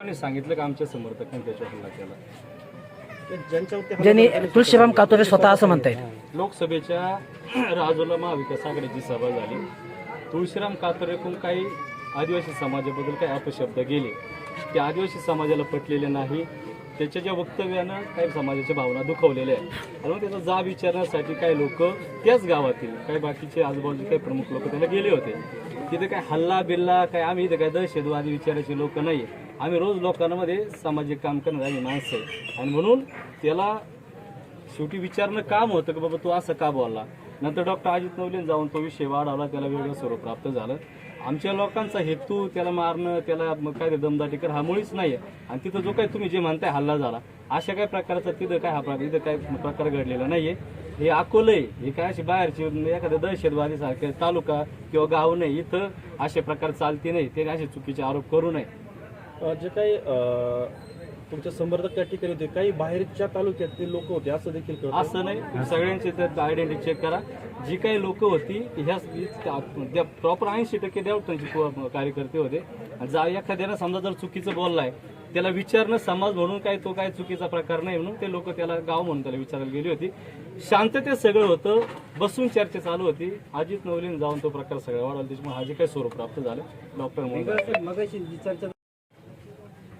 आणि सांगितलं का आमच्या समर्थकांनी त्याच्यावर हल्ला केला? ज्यांनी तुळशीराम कातोरे स्वतः असं म्हणतायत. लोकसभेच्या राजूला महाविकास आघाडीची सभा झाली. तुळशीराम कातरेकून काही आदिवासी समाजाबद्दल काही अपशब्द गेले. ते आदिवासी समाजाला पटलेले नाही. त्याच्या ज्या वक्तव्यानं काही समाजाच्या भावना दुखवलेल्या आहेत. आणि मग त्याचा जाब विचारण्यासाठी काही लोक त्याच गावातील काही बाकीचे आजूबाजूचे काही प्रमुख लोक त्याला गेले होते. तिथे काय हल्ला बिल्ला काय आम्ही इथे काय दहशतवादी विचारायचे लोक नाही आम्ही रोज लोकांमध्ये सामाजिक काम करणारे माणसं आहे. आणि म्हणून त्याला शेवटी विचारणं काम होतं की बाबा तू असं का बोलला? नंतर डॉक्टर अजित नवलेन जाऊन तो विषय वाढवला त्याला वेगळं स्वरूप प्राप्त झालं. आमच्या लोकांचा हेतू त्याला मारणं त्याला मग काय दमदाटी कर हा मुळीच नाही आणि तिथं जो काही तुम्ही जे म्हणताय हल्ला झाला अशा काही प्रकारचा तिथं काय हा प्रकार इथं काय प्रकार घडलेला नाहीये. हे अकोलं आहे. हे काय अशी बाहेरची एखाद्या दहशतवादीसारखे तालुका किंवा गाव नाही इथं असे प्रकार चालते नाही. ते असे चुकीचे आरोप करू नये. जे काही अ, तुमचे समर्थक त्या ठिकाणी होते काही बाहेरच्या तालुक्यातले लोक होते असं देखील असं नाही. सगळ्यांची त्यात आयडेंटिटी चेक करा. जी काही लोक होती ह्या प्रॉपर ऐंशी टक्के देवतांची कार्यकर्ते होते. आणि जा एखाद्यानं समजा जर चुकीचं बोललाय त्याला विचारणं समाज म्हणून काय तो काय चुकीचा प्रकार नाही म्हणून ते लोक त्याला गाव म्हणून त्याला विचारायला गेली होती. शांततेत सगळं होतं बसून चर्चा चालू होती. अजित नवलीन जाऊन तो प्रकार सगळा वाढवला. त्याच्यामुळे हा जे काही स्वरूप प्राप्त झालं. डॉक्टर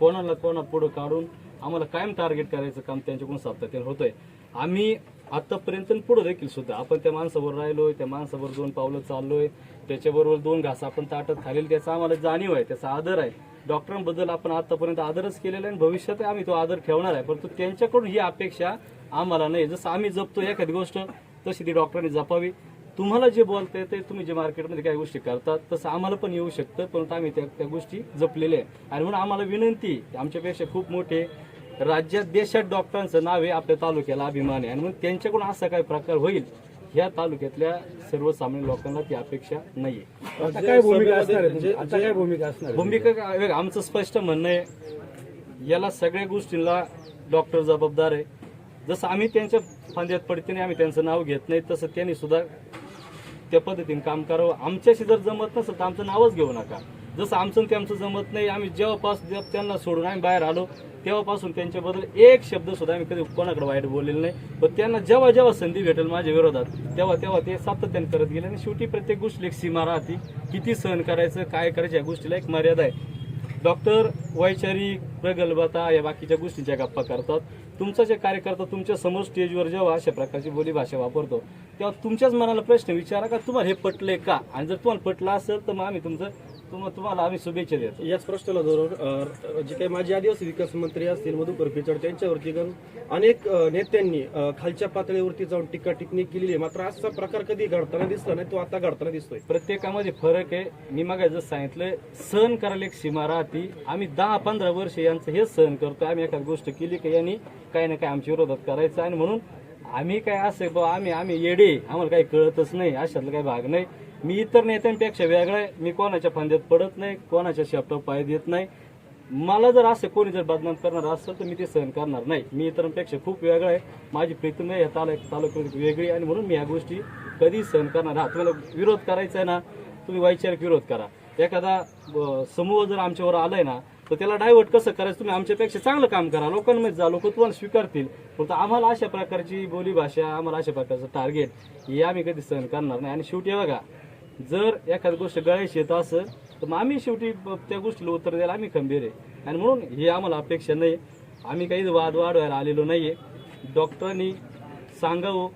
कोणाला कोणा पुढं काढून आम्हाला कायम टार्गेट करायचं काम त्यांच्याकडून सातत्याने होतंय. आम्ही आतापर्यंत पुढे देखील सुद्धा आपण त्या माणसावर राहिलोय त्या माणसावर दोन पावलं चाललोय त्याच्याबरोबर दोन घास आपण ताटत खालील त्याचा आम्हाला जाणीव आहे त्याचा आदर आहे. डॉक्टरांबद्दल आपण आतापर्यंत आदरच केलेला आहे आणि भविष्यात आम्ही तो आदर ठेवणार आहे परंतु त्यांच्याकडून ही अपेक्षा आम्हाला नाही. जसं आम्ही जपतो एखादी गोष्ट तशी ती डॉक्टरांनी जपावी. तुम्हाला जे बोलता येते तुम्ही जे मार्केटमध्ये काही गोष्टी करतात तसं आम्हाला पण येऊ शकतं परंतु आम्ही त्या त्या गोष्टी जपलेल्या आहे आणि म्हणून आम्हाला विनंती आहे, आमच्यापेक्षा खूप मोठे राज्यात देशात डॉक्टरांचं नाव आहे आपल्या तालुक्याला अभिमान आहे आणि मग त्यांच्याकडून असा काही प्रकार होईल ह्या तालुक्यातल्या सर्वसामान्य लोकांना ती अपेक्षा नाहीये आता काय भूमिका असणार आहे? आता काय भूमिका असणार? भूमिका काय- आमचं स्पष्ट म्हणणं आहे याला सगळ्या गोष्टींना डॉक्टर जबाबदार आहे जसं आम्ही त्यांच्या फांद्यात पडतीने आम्ही त्यांचं नाव घेत नाही तसं त्यांनी सुद्धा त्या पद्धतीने काम करावं. आमच्याशी जर जमत नसेल तर आमचं नावच घेऊ नका. जसं आमचं त्यांचं जमत नाही आम्ही जेव्हापासून त्यांना सोडून आम्ही बाहेर आलो तेव्हापासून त्यांच्याबद्दल एक शब्द सुद्धा आम्ही कधी कोणाकडे वाईट बोललेलं नाही. पण त्यांना जेव्हा जेव्हा संधी भेटेल माझ्या विरोधात तेव्हा तेव्हा ते सातत्याने करत गेले आणि शेवटी प्रत्येक गोष्टी एक सीमा राहते. किती सहन करायचं काय करायचं या गोष्टीला एक मर्यादा आहे. डॉक्टर वैचारिक प्रगल्भता या बाकीच्या गोष्टींच्या गप्पा करतात. तुमचा जे कार्यकर्ता तुमच्यासमोर स्टेजवर जेव्हा अशा प्रकारची बोलीभाषा वापरतो तेव्हा तुमच्याच मनाला प्रश्न विचारा का तुम्हाला हे पटले का? आणि जर तुम्हाला पटलं असेल तर मग आम्ही तुमचं तुम- तुम्हाला आम्ही शुभेच्छा देतो. याच प्रश्नाला धरून अ, जे काही माजी आदिवासी विकास मंत्री असतील मधुकर पिचड त्यांच्यावरती अनेक नेत्यांनी खालच्या पातळीवरती जाऊन टीका टिप्पणी केलेली आहे. मात्र असा प्रकार कधी घडताना दिसला नाही तो आता घडताना दिसतोय. प्रत्येकामध्ये फरक आहे. मी मग जसं सांगितलं सहन करायला एक सीमा राहते. आम्ही दहा पंधरा वर्ष यांचं हेच सहन करतो आम्ही एखादी गोष्ट केली की यांनी काही ना काही आमच्या विरोधात करायचं. आणि म्हणून आम्ही काय असं आम्ही आम्ही येडे. आम्हाला काही कळतच नाही. अशातला काही भाग नाही. मी इतर नेत्यांपेक्षा वेगळा आहे. मी कोणाच्या फांद्यात पडत नाही कोणाच्या शेपटा पाय देत नाही. मला जर असं कोणी जर बदनाम करणार असेल तर मी ते सहन करणार नाही. मी इतरांपेक्षा खूप वेगळा आहे. माझी प्रतिमा या तालुक तालुक्यात वेगळी आणि म्हणून मी या गोष्टी कधी सहन करणार हा तुम्हाला विरोध करायचा आहे ना तुम्ही वैचारिक विरोध करा. एखादा समूह जर आमच्यावर आलाय ना तर त्याला डायव्हर्ट कसं करायचं? तुम्ही आमच्यापेक्षा चांगलं काम करा. लोकांमध्ये जा लोक तुम्हाला स्वीकारतील. फक्त आम्हाला अशा प्रकारची बोलीभाषा आम्हाला अशा प्रकारचं टार्गेट हे आम्ही कधी सहन करणार नाही. आणि शेवटी बघा जर एखादी गोष्ट गळ्याशी येत असेल तर मग आम्ही शेवटी त्या गोष्टीला उत्तर द्यायला आम्ही खंबीर आहे. आणि म्हणून हे आम्हाला अपेक्षा नाही आम्ही काही वाद वाढवायला आलेलो नाही आहे डॉक्टरांनी सांगावं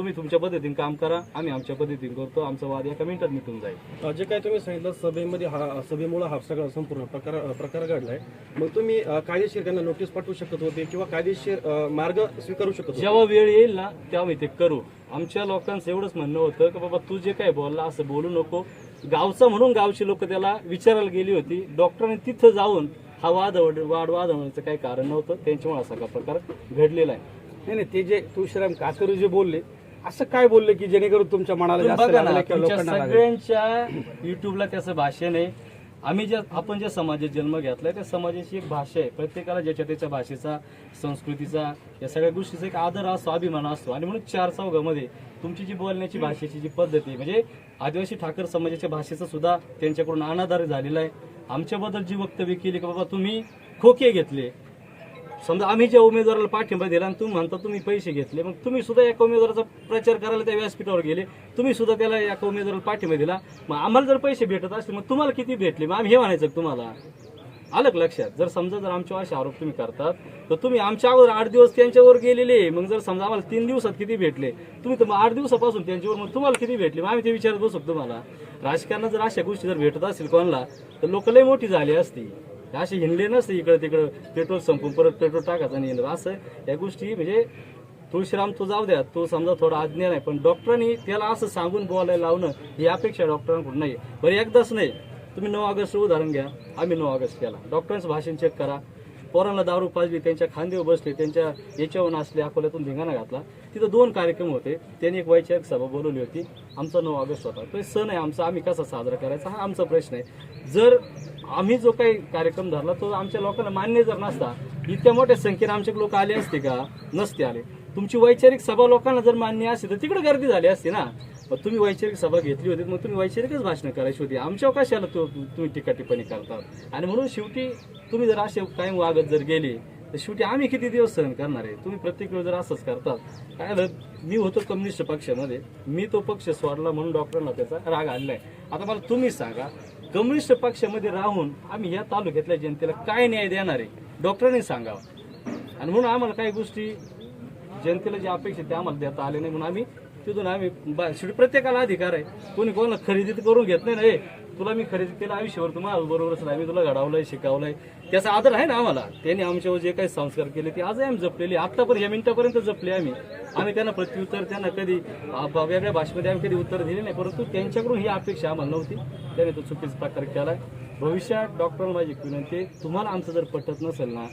तुम्ही तुमच्या पद्धतीने काम करा आम्ही आमच्या पद्धतीने करतो आमचा वाद एका मिनिटात मिटून जाईल. जे काही तुम्ही सांगितलं सभेमध्ये हा सभेमुळे हा सगळा संपूर्ण प्रकार प्रकार घडलाय. मग तुम्ही कायदेशीर त्यांना नोटीस पाठवू शकत होते किंवा कायदेशीर मार्ग स्वीकारू शकत होते? जेव्हा वेळ येईल ना तेव्हा आम्ही ते करू. आमच्या लोकांचं एवढंच म्हणणं होतं की बाबा तू जे काय बोलला असं बोलू नको. गावचा म्हणून गावची लोक त्याला विचारायला गेली होती. डॉक्टरांनी तिथं जाऊन हा वाद वाद वाद होण्याचं काही कारण नव्हतं. त्यांच्यामुळे असा का प्रकार घडलेला आहे. नाही नाही ते जे तुळशीराम कातरू जे बोलले असं काय बोलले की जेणेकरून तुमच्या मनाला तुम्ही जास्त बघा ना लागलं किंवा तुमच्या लोकांना लागलं? सगळ्यांच्या युट्यूबला त्याचं भाषण आहे आम्ही ज्या आपण ज्या समाजात जन्म घेतलाय त्या समाजाची एक भाषा आहे. प्रत्येकाला ज्याच्या त्याच्या भाषेचा संस्कृतीचा या सगळ्या गोष्टीचा एक आदर असतो अभिमान असतो आणि म्हणून चार चौघामध्ये तुमची जी बोलण्याची भाषेची जी पद्धत आहे म्हणजे आदिवासी ठाकर समाजाच्या भाषेचा सुद्धा त्यांच्याकडून अनादर झालेला आहे. आमच्याबद्दल जी वक्तव्य केली की बाबा तुम्ही खोके घेतले समजा आम्ही ज्या उमेदवाराला पाठिंबा दिला आणि तुम्ही म्हणता तुम्ही पैसे घेतले मग तुम्ही सुद्धा एका उमेदवाराचा प्रचार करायला त्या व्यासपीठावर गेले तुम्ही सुद्धा त्याला एका उमेदवाराला पाठिंबा दिला मग आम्हाला जर पैसे भेटत असतील मग तुम्हाला किती भेटले? मग आम्ही हे म्हणायचं तुम्हाला? आलं लक्षात? जर समजा जर आमच्यावर असे आरोप तुम्ही करतात तर तुम्ही आमच्या अगोदर आठ दिवस त्यांच्यावर गेलेले मग जर समजा आम्हाला तीन दिवसात किती भेटले तुम्ही तर मग आठ दिवसापासून त्यांच्यावर मग तुम्हाला किती भेटले? मग आम्ही ते विचारत बसू तुम्हाला? राजकारणात जर अशा गोष्टी जर भेटत असतील कोणाला तर लोक लय मोठी झाली असती. असे हिंडले नसते इकडे तिकडं पेट्रोल संपून परत पेट्रोल टाकायचं आणि हिंडलं असं या गोष्टी म्हणजे तुळशीराम तो जाऊ द्या तो समजा थोडा आज्ञा नाही पण डॉक्टरांनी त्याला असं सांगून बोलायला लावणं ही अपेक्षा डॉक्टरांकडून नाही बरं एकदाच नाही. तुम्ही नऊ ऑगस्ट उदाहरण घ्या. आम्ही नऊ ऑगस्ट केला. डॉक्टरांचं भाषण चेक करा. पोरांना दारू पाजली त्यांच्या खांदेवर बसले त्यांच्या याच्यावर नाचले अकोल्यातून धिंगाणा घातला. तिथं दोन कार्यक्रम होते. त्यांनी एक वैचारिक सभा बोलवली होती. आमचा नऊ ऑगस्ट होता. तो सण आहे आमचा. आम्ही कसा साजरा करायचा हा आमचा प्रश्न आहे. जर आम्ही जो काही कार्यक्रम धरला तो आमच्या लोकांना मान्य जर नसता इतक्या मोठ्या संख्येने आमचे लोक आले असते का? नसते आले. तुमची वैचारिक सभा लोकांना जर मान्य असते तर तिकडे गर्दी झाली असती ना. मग तुम्ही वैचारिक सभा घेतली होती मग तुम्ही वैचारिकच भाषणं करायची होती. आमच्या कशाला तो तुम्ही टीका टिप्पणी करतात? आणि म्हणून शेवटी तुम्ही जर असे कायम वागत जर गेले तर शेवटी आम्ही किती दिवस सहन करणार आहे? तुम्ही प्रत्येक वेळ जर असंच करतात काय झालं? मी होतो कम्युनिस्ट पक्षामध्ये. मी तो पक्ष सोडला म्हणून डॉक्टरांना त्याचा राग आणलाय आता मला तुम्ही सांगा कम्युनिस्ट पक्षामध्ये राहून आम्ही या तालुक्यातल्या जनतेला काय न्याय देणार आहे? डॉक्टरांनी सांगावं. आणि म्हणून आम्हाला काही गोष्टी जनतेला जे अपेक्षित ते आम्हाला देता आले नाही म्हणून आम्ही तिथून आम्ही बा- शेवटी प्रत्येकाला अधिकार आहे. कोणी कोणाला खरेदी तर करून घेत नाही ना "ए, तुला मी खरेदी केलं आयुष्यभर तुम्हाला बरोबरच नाही मी तुला घडवलंय शिकवलंय. त्याचा आदर आहे ना आम्हाला. त्यांनी आमच्यावर जे काही संस्कार केले ते आजही आम्ही जपलेले आत्तापर्यंत या मिनिटापर्यंत जपले आम्ही. आम्ही त्यांना प्रत्युत्तर त्यांना कधी वेगळ्या भाषेमध्ये आम्ही कधी उत्तर दिले नाही परंतु त्यांच्याकडून ही अपेक्षा आम्हाला नव्हती. त्याने तो चुकीचा प्रकार केला भविष्यात डॉक्टरांना माझी विनंती तुम्हाला आमचं जर पटत नसेल ना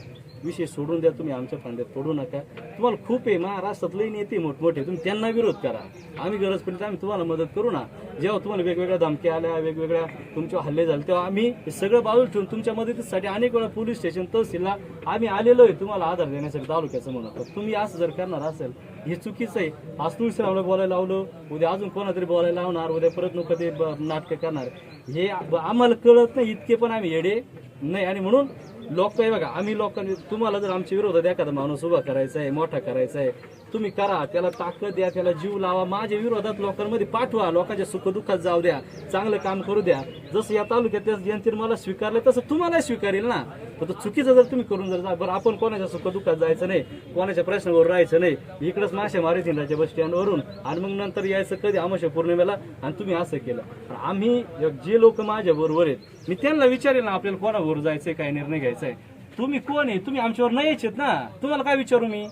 विषय सोडून द्या तुम्ही आमच्या फांद्यात पडू नका. तुम्हाला खूप आहे महाराष्ट्रात लई नेते मोठमोठे तुम्ही त्यांना विरोध करा. आम्ही गरज पडली तर आम्ही तुम्हाला मदत करू ना. जेव्हा तुम्हाला वेगवेगळ्या धमक्या आल्या वेगवेगळ्या तुमच्या हल्ले झाले तेव्हा आम्ही हे सगळं बाजूला ठेवून तुमच्या मदतीसाठी अनेक वेळा पोलीस स्टेशन तहसीलला आम्ही आलेलो आहे. तुम्हाला आधार देण्यासाठी तालुक्याचं म्हणून. तुम्ही असं जर करणार असेल हे चुकीचं आहे. आज तुळशीरावला बोलायला लावलं उद्या अजून कोणातरी बोलायला लावणार उद्या परत नको ते ब- नाटकं करणार. हे आम्हाला कळत नाही इतके पण आम्ही येडे नाही. आणि म्हणून लोक आहे बघा आम्ही लोकांनी तुम्हाला जर आमच्या विरोधात एखादा माणूस उभा करायचा आहे मोठा करायचा आहे तुम्ही करा त्याला ताकद द्या त्याला जीव लावा. माझ्या विरोधात लोकांमध्ये पाठवा. लोकांच्या सुखदुःखात जाऊ द्या. चांगलं काम करू द्या. जसं या तालुक्यात जनतेने मला स्वीकारलं तसं तुम्हाला स्वीकारेल ना. फक्त चुकीचं जर तुम्ही करून जर जा बरं आपण कोणाच्या सुखदुःखात जायचं नाही कोणाच्या प्रश्नावर राहायचं नाही. इकडंच मासे मारे हिंडाच्या बस स्टँडवरून आणि मग नंतर यायचं कधी? अमाशा पौर्णिमेला. आणि तुम्ही असं केलं. आम्ही जे लोक माझ्या बरोबर आहेत मी त्यांना विचारेल ना आपल्याला कोणाबरोबर जायचंय काय निर्णय घ्यायचा आहे तुम्ही कोण आहे? तुम्ही आमच्यावर नाही यायचेत ना. तुम्हाला काय विचारू मी?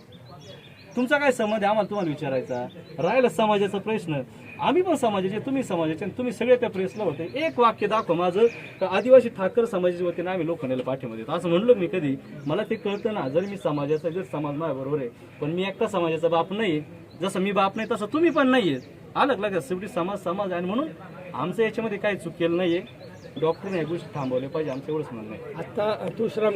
तुमचा काय संबंध आहे? आम्हाला तुम्हाला विचारायचा राहिला समाजाचा प्रश्न. आम्ही पण समाजाचे तुम्ही समाजाचे आणि तुम्ही सगळे त्या प्रेसला होते. एक वाक्य दाखव माझं का आदिवासी ठाकर समाजाचे होते ना आम्ही लोखंडाला पाठीमध्ये देतो. असं म्हणलो मी कधी. मला ते कळतं ना जर मी समाजाचा जर समाज माझ्या बरोबर आहे पण मी एकटा समाजाचा बाप नाही जसं मी बाप नाही तसं तुम्ही पण नाहीये. आलं का शेवटी समाज समाज आहे. आणि म्हणून आमचं याच्यामध्ये काही चूक केलं नाहीये. डॉक्टरने या गोष्टी थांबवल्या पाहिजे. आमचं एवढंच म्हणणं आहे. आता श्रम